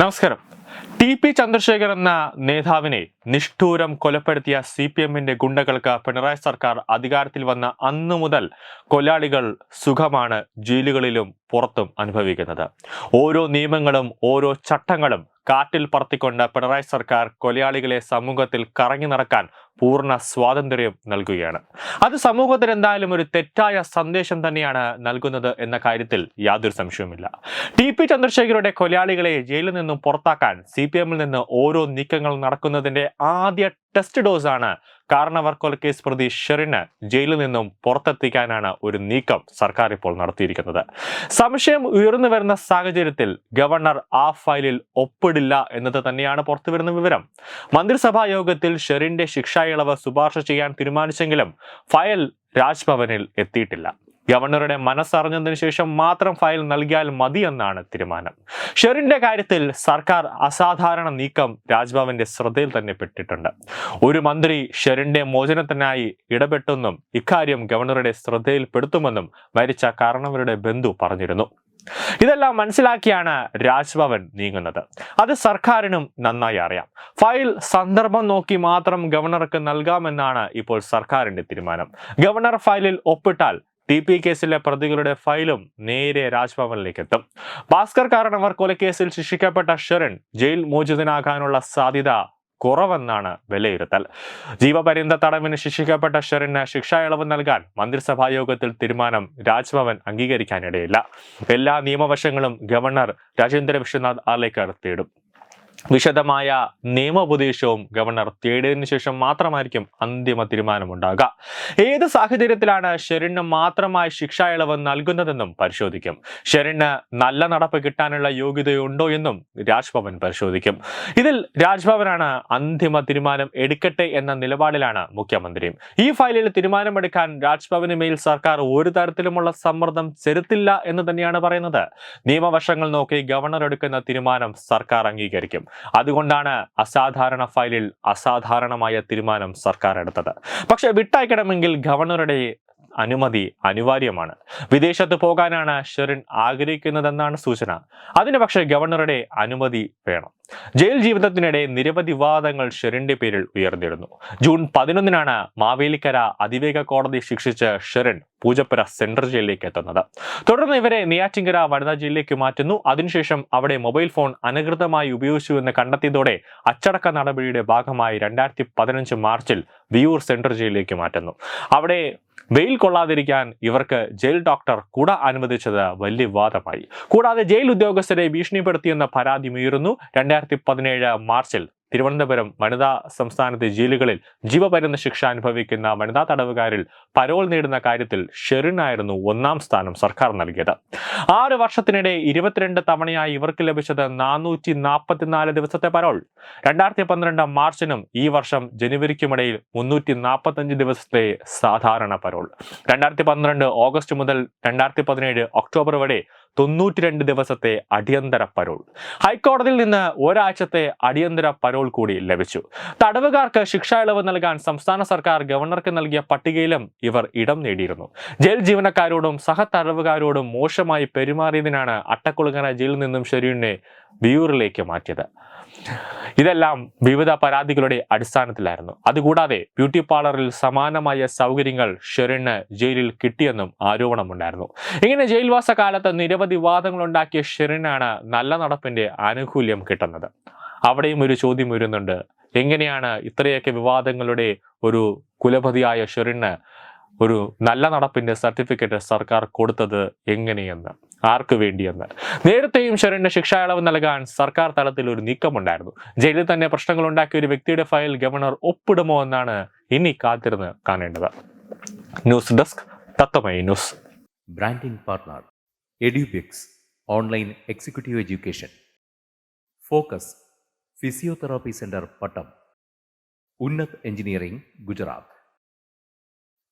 നമസ്കാരം. T P Chandrasekhar എന്ന നേതാവിനെ നിഷ്ഠൂരം കൊലപ്പെടുത്തിയ സി പി എമ്മിന്റെ ഗുണ്ടകൾക്ക് പിണറായി സർക്കാർ അധികാരത്തിൽ വന്ന അന്നു മുതൽ കൊല്ലാളികൾ സുഖമാണ് ജയിലുകളിലും പുറത്തും അനുഭവിക്കുന്നത്. ഓരോ നിയമങ്ങളും ഓരോ ചട്ടങ്ങളും കാറ്റിൽ പറത്തിക്കൊണ്ട് പിണറായി സർക്കാർ കൊലയാളികളെ സമൂഹത്തിൽ കറങ്ങി നടക്കാൻ പൂർണ സ്വാതന്ത്ര്യം നൽകുകയാണ്. അത് സമൂഹത്തിന് എന്തായാലും ഒരു തെറ്റായ സന്ദേശം തന്നെയാണ് നൽകുന്നത് എന്ന കാര്യത്തിൽ യാതൊരു സംശയവുമില്ല. ടി പി ചന്ദ്രശേഖരുടെ കൊലയാളികളെ ജയിലിൽ നിന്നും പുറത്താക്കാൻ സി പി എമ്മിൽ നിന്ന് ഓരോ നീക്കങ്ങൾ നടക്കുന്നതിന്റെ ആദ്യ ടെസ്റ്റ് ഡോസാണ് കാരണവർ കൊലക്കേസ് പ്രതി ഷെറിന് ജയിലിൽ നിന്നും പുറത്തെത്തിക്കാനാണ് ഒരു നീക്കം സർക്കാർ ഇപ്പോൾ നടത്തിയിരിക്കുന്നത്. സംശയം ഉയർന്നു വരുന്ന സാഹചര്യത്തിൽ ഗവർണർ ആ ഫയലിൽ ഒപ്പിടില്ല എന്നത് തന്നെയാണ് പുറത്തുവരുന്ന വിവരം. മന്ത്രിസഭാ യോഗത്തിൽ ഷെറിന്റെ ശിക്ഷാ ഇളവ് ശുപാർശ ചെയ്യാൻ തീരുമാനിച്ചെങ്കിലും ഫയൽ രാജ്ഭവനിൽ എത്തിയിട്ടില്ല. ഗവർണറുടെ മനസ്സറിഞ്ഞതിനു ശേഷം മാത്രം ഫയൽ നൽകിയാൽ മതിയെന്നാണ് തീരുമാനം. ഷെറിന്റെ കാര്യത്തിൽ സർക്കാർ അസാധാരണ നീക്കം രാജ്ഭവന്റെ ശ്രദ്ധയിൽ തന്നെ പെട്ടിട്ടുണ്ട്. ഒരു മന്ത്രി ഷെറിന്റെ മോചനത്തിനായി ഇടപെട്ടെന്നും ഇക്കാര്യം ഗവർണറുടെ ശ്രദ്ധയിൽപ്പെടുത്തുമെന്നും മരിച്ച കാരണവരുടെ ബന്ധു പറഞ്ഞിരുന്നു. ഇതെല്ലാം മനസ്സിലാക്കിയാണ് രാജ്ഭവൻ നീങ്ങുന്നത്. അത് സർക്കാരിനും നന്നായി അറിയാം. ഫയൽ സന്ദർഭം നോക്കി മാത്രം ഗവർണർക്ക് നൽകാമെന്നാണ് ഇപ്പോൾ സർക്കാരിന്റെ തീരുമാനം. ഗവർണർ ഫയലിൽ ഒപ്പിട്ടാൽ ടി പി കേസിലെ പ്രതികളുടെ ഫയലും നേരെ രാജ്ഭവനിലേക്ക് എത്തും ഭാസ്കർ കാരണവർ കൊലക്കേസിൽ ശിക്ഷിക്കപ്പെട്ട ഷെറിൻ ജയിൽ മോചിതനാകാനുള്ള സാധ്യത കുറവെന്നാണ് വിലയിരുത്തൽ. ജീവപര്യന്ത തടവിന് ശിക്ഷിക്കപ്പെട്ട ഷെറിന് ശിക്ഷാ ഇളവ് നൽകാൻ മന്ത്രിസഭാ യോഗത്തിൽ തീരുമാനം രാജ്ഭവൻ അംഗീകരിക്കാനിടയില്ല. എല്ലാ നിയമവശങ്ങളും ഗവർണർ രാജേന്ദ്ര വിശ്വനാഥ് ആലേക്കർ തേടും. വിശദമായ നിയമോപദേശവും ഗവർണർ തേടിയതിനു ശേഷം മാത്രമായിരിക്കും അന്തിമ തീരുമാനമുണ്ടാകുക. ഏത് സാഹചര്യത്തിലാണ് ഷെറിന് മാത്രമായി ശിക്ഷാ ഇളവ് നൽകുന്നതെന്നും പരിശോധിക്കും. ഷെറിന് നല്ല നടപ്പ് കിട്ടാനുള്ള യോഗ്യതയുണ്ടോ എന്നും രാജ്ഭവൻ പരിശോധിക്കും. ഇതിൽ രാജ്ഭവനാണ് അന്തിമ തീരുമാനം എടുക്കട്ടെ എന്ന നിലപാടിലാണ് മുഖ്യമന്ത്രി ഈ ഫയലിൽ തീരുമാനമെടുക്കാൻ രാജ്ഭവന് മേൽ സർക്കാർ ഒരു തരത്തിലുമുള്ള സമ്മർദ്ദം ചെലുത്തില്ല എന്ന് തന്നെയാണ് പറയുന്നത്. നിയമവശങ്ങൾ നോക്കി ഗവർണർ എടുക്കുന്ന തീരുമാനം സർക്കാർ അംഗീകരിക്കും. അതുകൊണ്ടാണ് അസാധാരണ ഫയലിൽ അസാധാരണമായ തീരുമാനം സർക്കാർ എടുത്തത്. പക്ഷെ വിട്ടയക്കണമെങ്കിൽ ഗവർണറുടെ അനുമതി അനിവാര്യമാണ്. വിദേശത്ത് പോകാനാണ് ഷെറിൻ ആഗ്രഹിക്കുന്നതെന്നാണ് സൂചന. അതിന് പക്ഷേ ഗവർണറുടെ അനുമതി വേണം. ജയിൽ ജീവിതത്തിനിടെ നിരവധി വിവാദങ്ങൾ ഷെറിന്റെ പേരിൽ ഉയർന്നിരുന്നു. ജൂൺ പതിനൊന്നിനാണ് മാവേലിക്കര അതിവേഗ കോടതി ശിക്ഷിച്ച് ഷെറിൻ പൂജപ്പുര സെൻട്രൽ ജയിലിലേക്ക് എത്തുന്നത്. തുടർന്ന് ഇവരെ നെയ്യാറ്റിങ്കര വനിതാ ജയിലിലേക്ക് മാറ്റുന്നു. അതിനുശേഷം അവിടെ മൊബൈൽ ഫോൺ അനധികൃതമായി ഉപയോഗിച്ചു എന്ന് കണ്ടെത്തിയതോടെ അച്ചടക്ക നടപടിയുടെ ഭാഗമായി രണ്ടായിരത്തി പതിനഞ്ച് മാർച്ചിൽ വിയൂർ സെൻട്രൽ ജയിലിലേക്ക് മാറ്റുന്നു. അവിടെ വെയിൽ കൊള്ളാതിരിക്കാൻ ഇവർക്ക് ജയിൽ ഡോക്ടർ കുട അനുവദിച്ചത് വലിയ വിവാദമായി. കൂടാതെ ജയിൽ ഉദ്യോഗസ്ഥരെ ഭീഷണിപ്പെടുത്തിയെന്ന പരാതി ഉയരുന്നു. രണ്ടായിരത്തി പതിനേഴ് മാർച്ചിൽ തിരുവനന്തപുരം വനിതാ സംസ്ഥാനത്തെ ജയിലുകളിൽ ജീവപര്യന്ത ശിക്ഷ അനുഭവിക്കുന്ന വനിതാ തടവുകാരിൽ പരോൾ നേടുന്ന കാര്യത്തിൽ ഷെറിനായിരുന്നു ഒന്നാം സ്ഥാനം സർക്കാർ നൽകിയത്. ആറ് വർഷത്തിനിടെ ഇരുപത്തിരണ്ട് തവണയായി ഇവർക്ക് ലഭിച്ചത് നാനൂറ്റി നാൽപ്പത്തിനാല് ദിവസത്തെ പരോൾ. രണ്ടായിരത്തി പന്ത്രണ്ട് മാർച്ചിനും ഈ വർഷം ജനുവരിക്കുമിടയിൽ മുന്നൂറ്റി നാൽപ്പത്തഞ്ച് ദിവസത്തെ സാധാരണ പരോൾ. രണ്ടായിരത്തി പന്ത്രണ്ട് ഓഗസ്റ്റ് മുതൽ രണ്ടായിരത്തി പതിനേഴ് ഒക്ടോബർ വരെ തൊണ്ണൂറ്റി രണ്ട് ദിവസത്തെ അടിയന്തര പരോൾ. ഹൈക്കോടതിയിൽ നിന്ന് ഒരാഴ്ചത്തെ അടിയന്തര പരോൾ കൂടി ലഭിച്ചു. തടവുകാർക്ക് ശിക്ഷാ ഇളവ് നൽകാൻ സംസ്ഥാന സർക്കാർ ഗവർണർക്ക് നൽകിയ പട്ടികയിലും ഇവർ ഇടം നേടിയിരുന്നു. ജയിൽ ജീവനക്കാരോടും സഹതടവുകാരോടും മോശമായി പെരുമാറിയതിനാണ് അട്ടക്കുളങ്ങര ജയിലിൽ നിന്നും ഷെരീനെ വിയൂറിലേക്ക് മാറ്റിയത്. ഇതെല്ലാം വിവിധ പരാതികളുടെ അടിസ്ഥാനത്തിലായിരുന്നു. അതുകൂടാതെ ബ്യൂട്ടി പാർലറിൽ സമാനമായ സൗകര്യങ്ങൾ ഷെറിന് ജയിലിൽ കിട്ടിയെന്നും ആരോപണമുണ്ടായിരുന്നു. ഇങ്ങനെ ജയിൽവാസ കാലത്ത് നിരവധി വാദങ്ങൾ ഉണ്ടാക്കിയ ഷെറിനാണ് നല്ല നടപ്പിന്റെ ആനുകൂല്യം കിട്ടുന്നത്. അവിടെയും ഒരു ചോദ്യം വരുന്നുണ്ട് എങ്ങനെയാണ് ഇത്രയൊക്കെ വിവാദങ്ങളുടെ ഒരു കുലപതിയായ ഷെറിന് ഒരു നല്ല നടപ്പിന്റെ സർട്ടിഫിക്കറ്റ് സർക്കാർ കൊടുത്തത് എങ്ങനെയെന്ന്? ആർക്ക് വേണ്ടിയെന്ന്? നേരത്തെയും ഷെറിന് ശിക്ഷാ ഇളവ് നൽകാൻ സർക്കാർ തലത്തിൽ ഒരു നീക്കമുണ്ടായിരുന്നു. ജയിലിൽ തന്നെ പ്രശ്നങ്ങൾ ഉണ്ടാക്കിയ ഒരു വ്യക്തിയുടെ ഫയൽ ഗവർണർ ഒപ്പിടുമോ എന്നാണ് ഇനി കാത്തിരുന്ന് കാണേണ്ടത്. News desk തത്തമൈ news. Branding partner Edubix online executive education. Focus physiotherapy centre Pattom. Unnath engineering Center